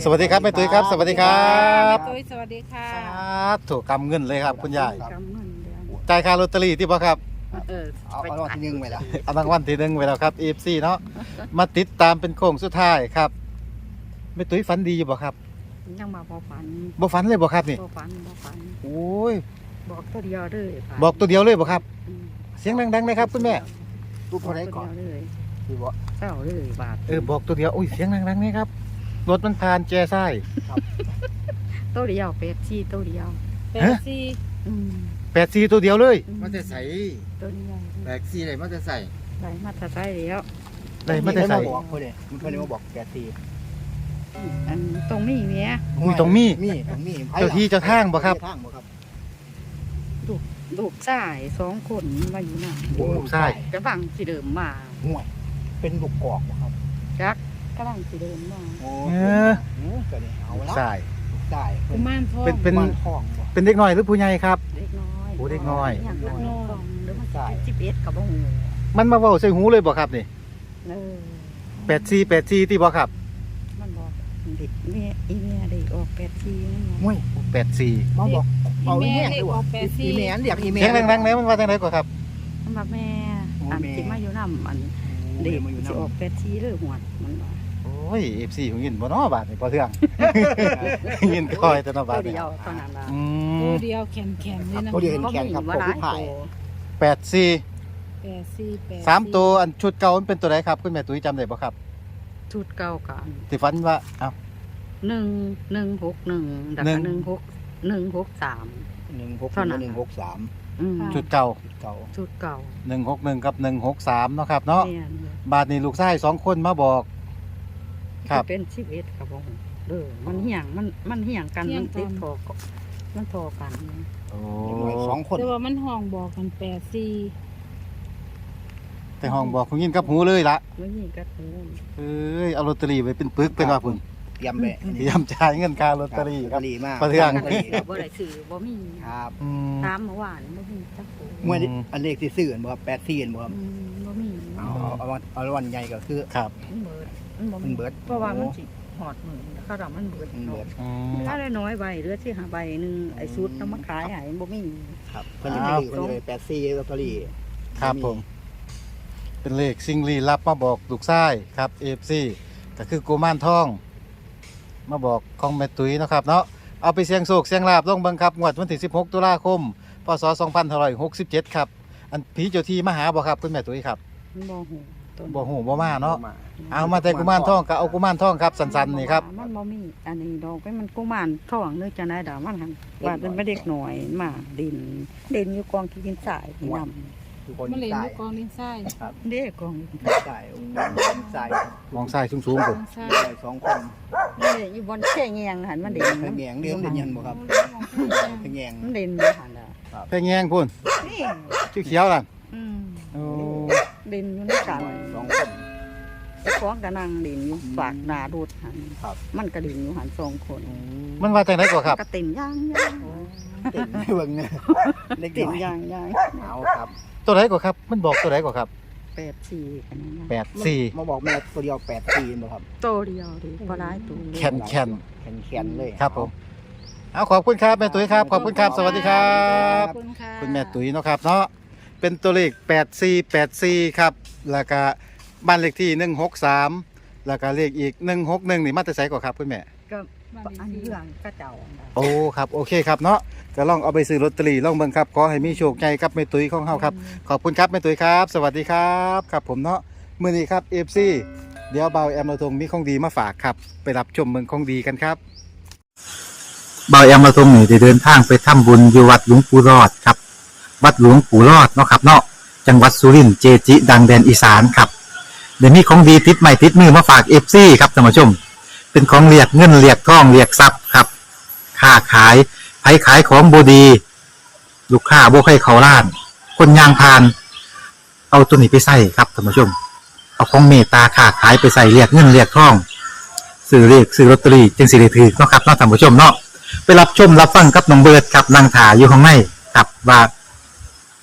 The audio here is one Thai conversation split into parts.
สวัสดีครับแม่ตุ้ยครับ สวัสดีครับตุ้ยสวัสดีค่ะครับถูกกำเงินเลยครับ คุณยายกำเงินเดือนจ่ายค่าลอตเตอรี่ที่บ่ครับเออเอาเอารางวัลที่หนึ่งไปละเอารางวัลที่หนึ่งไปแล้วครับ EFC เนาะมาติดตามเป็นโค้งสุดท้ายครับแม่ตุ้ยฝันดีอยู่บ่ครับยังมาพอฝันบ่ฝันเลยบ่ครับนี่พอฝันพอฝันโอ้ยบอกตัวเดียวเลยฝันบอกตัวเดียวเลยบ่ครับอืมเสียงดังๆเลยครับคุณแม่รูปเท่าไรก่อนตัวเดียวเลยคือว่าเศร้าเลยบาทเออบอกตัวเดียวอุ้ยเสียงดังๆนี่ครับ รถมันผ่านแจซ้ายตัวเดียวเป็ดชีตัวเดียวแปดสี่อืมแปดสี่ตัวเดียวเลยอืมันจะใส่ตัวเดียวแบกซีอะไรมันจะใส่ไหลมาถ้าใส่แล้วได้ไม่ได้ใส่เพิ่นบอกเพื่อนมันเพื่อนมาบอกแปดซีอันตรงนี้เมียอุ้ยตรงมี มีตรงมีเจ้าที่เจ้าทางบ่ครับเจ้าทางบ่ครับลูกชายสองคนมาอยู่น่ะโอ้ใช่กระบังสิเดิมมาห่วยเป็นลูกกอกบ่ครับจัก กระบังสิเดิมมาโอ้เออเออก็นี่เอาละใช่ลูกชายกุมารทองเป็นเป็นบ้านทองบ่เป็นเด็กน้อยหรือผู้ใหญ่ครับ เด็กน้อยโอ้เด็กน้อย อย่างเด็กน้อยหรือมันใช่สิบเอ็ดกับบ่หูมันมาเว้าใส่หูเลยบ่ครับนี่เออแปดสี่แปดสี่ที่บ่ครับมันบอกเด็กเมียอีเมียเด็กออกแปดทีนั่นห่วยแปดสี่มาบอกอีเอาเมแม่ลด้เรีวยยกว่ะออกแปดอีสี่แม่นเรียกอีแม่ เสียงดังๆเนี่ยมันว่าจังไดกว่าครับมันบอกแม่โอ้อันแม่ ที่มาอยู่น้ำอันเด็กมาอยู่สินำออกแปดทีเรื่องหวดมันบ อกโอ้ย FC ของยินบ่เนาะบาดนี่พอเทื่อง ยินคอยแต่เนาะบาตัดวนี่เดียวเท่านั้นละอืตัวมเดียวแข็งแข็งเลยนะตัวเดียวเห็นแขนครับบ่พวกหลายผู้พายตัวแปดสี่แปดสี่แปดสามตัวอันชุดเก่ามันเป็นตัวไหนครับ คุณแม่ตุ้ยจำได้บ่ครับชุดเก่ากันที่ฝันว่าอ้าว หนึ่งหนึ่งหกหนึ่งดักหนึ่งหนึ่งหกหนึ่งหกสาม หนึ่งหกเท่านั้น หนึ่งหกสามอืมชุดเก่าเก่าชุดเก่า161กับ163เนาะครับเนาะ เนี่ยบาดนี้ลูกชายสองคนมาบอก ครับจะเป็นสิบเอ็ดครับผมเออมันเหี่ยงมันมันเหี่ยงกันมัน ติดพอก็มันพอกัน โอ้เด็กน้อยสองคน แต่ว่ามันห้องบอกกันแปดสี่แต่ห้องบอกของยินกับหูเลยละไม่มีกระทูนเอ้ยเอาลอตเตอรี่ไว้เป็นปึกเป็นว่าพุ่นเตรียมแบะเตรียมจ่ายเงินค่าลอตเตอรี่ครับลอตเตอรี่มากประเทืองลอตเตอรี่ครับบ่ได้ซื้อบ่มีครับอืม ตามเมื่อวานบ่มีจักโตเมื่ออันเลขที่ซื้อบ่ครับแปดสี่บ่ครับอืมบ่มีเอาเอาเอาเอารางวัลใหญ่ก็คือครับ มันเบิด มันบ่มันเบิดเพราะว่ามันสิหอดมือเขาดามันเบิดมันเบิดอืมถ้าได้น้อยใบเหลือสิหาใบหนึงไอ้ชุดนำมาขายให้บ่มี ครับเพิ่นจะมีเพิ่นเลยแปดสี่ลอตเตอรี่ครับผม เป็นเลขสิ่งลี้ลับมาบอกลูกชายครับ FC ก็คือกุมารทอง มาบอกของแม่ตุ้ยเนาะครับเนาะเอาไปเสียงโศกเสียงลาบลงเบิ่งครับงวดวันที่16 ตุลาคม พศ2567 ครับ อันผีเจ้าที่มาหาบ่ครับคุณแม่ตุ้ยครับ มันบ่ฮู้ ต้นบ่ฮู้บ่มาเนาะเอามาแต่กุมารทองก็เอากุมารทองครับสันๆนี่ครับ มันบ่มีอันนี้ดอกเป็นมันกุมารทองนึกจะได้ดามันหันว่าเป็นไม่เด็กหน่อยมาดินเด่นอยู่กองกินสายที่นำทุกคนมันเล่นใส่ลูกกองลิ้นไส้เด็กกองใส่ใส่มองซ้ายสูงๆพุ่นลิ้นไส้ใส่สองคนนี่อยู่บนแช่แงงหันมันเด่นแงงเรื่องเด่นยันบ่ครับแงงมันเด่นอยู่หันน่ะแพงแยงพุ่นนี่ชื่อเขียวนั่นอืมโอ้ เด่นอยู่ในกันสองคนเจ้าของกะนั่งเด่นอยู่ฝากหน้าดูดหันครับ มันก็เด่นอยู่หันสองคนมันว่าจังไดกว่าครับ ก็เต็มย่างย่างเด่นไม่เบิ่งเนี่ยเล็กเต็มน้อยย่างย่างเอาครับตัวไหนกว่าครับ มันบอกตัวไหนกว่าครับแปดสี่กันนะ84มาบอกแม่ตัวเดียวแปดสี่บ่ครับโตเดียวดิบ่ร้ายตัวแคนแคนแคนแคนเลยครับผมเอาขอบคุณครับแม่ตุ้ยครับขอบคุณครับสวัสดีครับ ขอบคุณค่ะ คุณแม่ตุ้ยเนาะครับเนาะ เป็นตัวเลข 8484 ครับ แล้วก็บ้านเลขที่ 163 แล้วก็เลขอีก 161 นี่มาแต่ไสกว่าครับคุณแม่ ก็อันนี้เรื่องก็เจ้าอันใดโอ้ครับโอเคครับเนาะก็ลองเอาไปซื้อลอตเตอรี่ลองเบิ่งครับขอให้มีโชคใหญ่ครับแม่ตุ้ยของเฮาครับขอบคุณครับแม่ตุ้ยครับ สวัสดีครับครับผมเนาะมื้อนี้ครับ FC เดี๋ยวเบาแอมเราทงมีของดีมาฝากครับ ไปรับชมเมืองของดีกันครับ เบาแอมมาตรงนี้ได้เดินทางไปทำบุญอยู่วัดหลวงปู่รอดครับ วัดหลวงปู่รอดเนาะครับเนาะจังหวัดสุรินทร์เจจิ ดังแดนอีสานครับเดี๋ยวนี้ของดีติดใหม่ติดมือมาฝากเอฟซีครับท่านผู้ชม เป็นของเรียกเงินเรียกทองเรียกทรัพย์ครับค้าขายไผขายของบดี ลูกค้าโบใครเขาล้าน คนยางพาน เอาตัวนี้ไปใส่ครับท่านผู้ชม เอาของเมตตาค้าขายไปใส่เรียกเงินเรียกทองซื้อเรียกซื้อลอตเตอรี่จึงสิได้ถือเนาะครับเนาะท่านผู้ชมเนาะไปรับชมรับฟังกับน้องเบิร์ดครับนางถาอยู่ข้างในครับว่า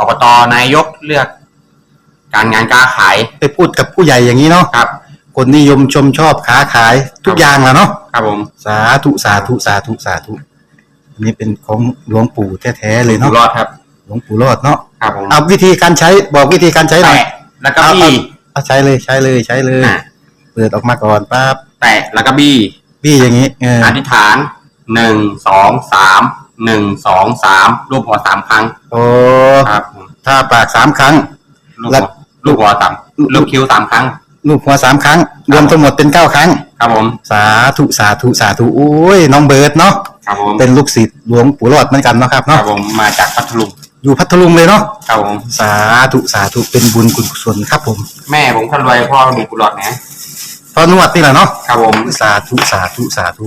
อบตนายกเลือก การงานการขายไปพูดกับผู้ใหญ่อย่างนี้เนาะครับ คนนิยมชมชอบค้าขายทุกอย่างแหละเนาะครับผมสาธุสาธุสาธุสาธุอันนี้เป็นของหลวงปู่แท้ๆเลยอยู่เนาะรอดครับ หลวงปู่รอดเนาะครับผมเอาวิธีการใช้บอกวิธีการใช้หน่อย แตะแล้วก็บี้ เอาใช้เลยใช้เลยใช้เลย อะ เปิดออกมาก่อนปั๊บแตะแล้วก็บี้พี่อย่างนี้เอออธิษฐานหนึ่งสองสาม หนึ่งสองสามรูปหัวสามครั้งโอ้ครับผมถ้าปากสามครั้งลูกแล้หัววลูกหัวสามลูกคิ้วสามครั้ง ลูกหัวสามครั้ง รวมทั้งหมดเป็นเก้าครั้ง ครับผมสาธุสาธุสาธุโอ้ยน้องเบิร์ดเนาะครับผมเป็นลูกศิษย์หลวงปู่รอดเหมือนกันเนาะครับครัเนาะบผมมาจากพัทลุงอยู่พัทลุงเลยเนาะครับผมสาธุสาธุเป็นบุญกุศลครับผมแม่ผมคนรวยพ่อมีกุหลาบนะพอนวดนี่แหละเนาะครับผมสาธุสาธุสาธุ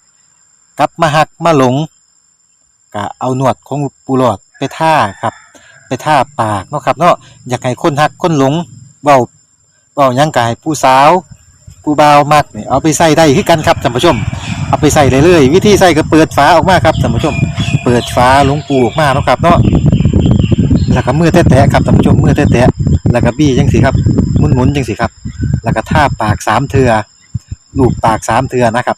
กลับมาหักมาหลงก็เอาหนวดของปูหลอดไปท่าครับ ไปท่าปากเนาะครับเนาะอยากให้คนหักคนหลงเบาเบายังกายผู้สาวผู้บ่าวมักเนี่ยเอาไปใส่ได้คือกันครับท่านผู้ชม เอาไปใส่เลยเลยวิธีใส่ก็เปิดฝาออกมาครับท่านผู้ชม เปิดฝาหลวงปูออกมาเนาะครับเนาะแล้วก็มือแตะๆครับท่านผู้ชมมือแตะๆแล้วก็บี้จังสิครับหมุนๆจังสิครับ แล้วก็ท่าปากสามเทือลูบปากสามเทือนะครับ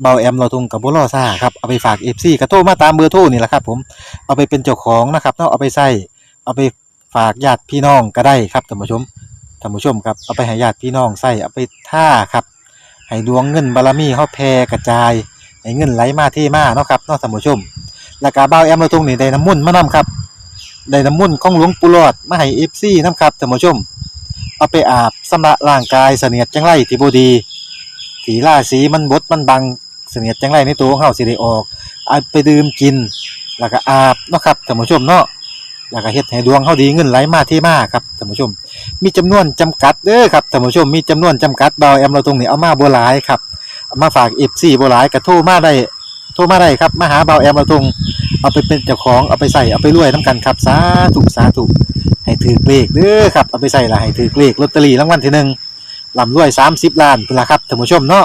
เบาแอมเราทงกับบุรอซ่าครับเอาไปฝากเอฟซีกระโทรมาตามเบอร์โทรนี่แหละครับ ผมเอาไปเป็นเจ้าของนะครับเนาะเอาไปใส่เอาไปฝากญาติพี่น้องก็ได้ครับท่านผู้ชมท่านผู้ชมครับเอาไปให้ญาติพี่น้องใส่เอาไปท่าครับให้ดวงเงินบารมีเขาแผ่กระจายให้เงินไหลมาเทมาเนาะครับเนาะท่านผู้ชมแล้วก็เบาแอมเราทงนี่ได้น้ำมุ่นมานํครับได้น้ำมุ่นของหลวงปู่หลอดมาให้เอฟซีนํครับท่านผู้ชม เอาไปอาบสำระร่างกายเสนียดจังไรที่บดีถีล่าสีมันบดมันบัง เสนียดจังไรในตัวของเฮาสิได้ออกเอาไปดื่มกิน แล้วก็อาบเนาะครับท่านผู้ชมเนาะแล้วก็เฮ็ดให้ดวงเฮาดีเงินไหลมาเทมาครับท่านผู้ชม มีจำนวนจำกัดเด้อครับท่านผู้ชมมีจำนวนจำกัดเบาแอมเราตรงนี้เอามาบ่หลายครับเอามาฝาก FC บ่หลายก็โทรมาได้โทรมาได้ครับมาหาเบาแอมเราตรงเอาไปเป็นเจ้าของเอาไปใส่เอาไปรวยน้ำกันครับสาธุสาธุให้ถือเลขเด้อครับเอาไปใส่ละให้ถือเลขลอตเตอรี่รางวัลที่หนึ่งลำรวย30ล้านเป็นละครับท่านผู้ชมเนาะ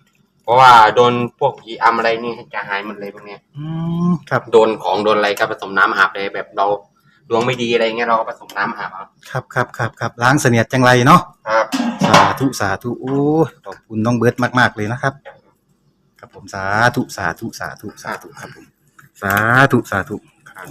เพ ราะว่าโดนพวกผีอำอะไรนี่จะหายหมดเลยพวกเนี้ยอืมครับโดนของโดนอะไรก็ผสมน้ำอาบเลยแบบเราดวงไม่ดีอะไรเงี้ยเราก็ผสมน้ำอาบเอาครับครับครับครับล้างเสนียดจังไรเนาะครับสาธุสาธุโอ้ยขอบคุณน้องเบิร์ตมาก ๆ เลยนะครับ ครับผมสาธุสาธุสาธุสาธุครับผมสาธุสาธุครับ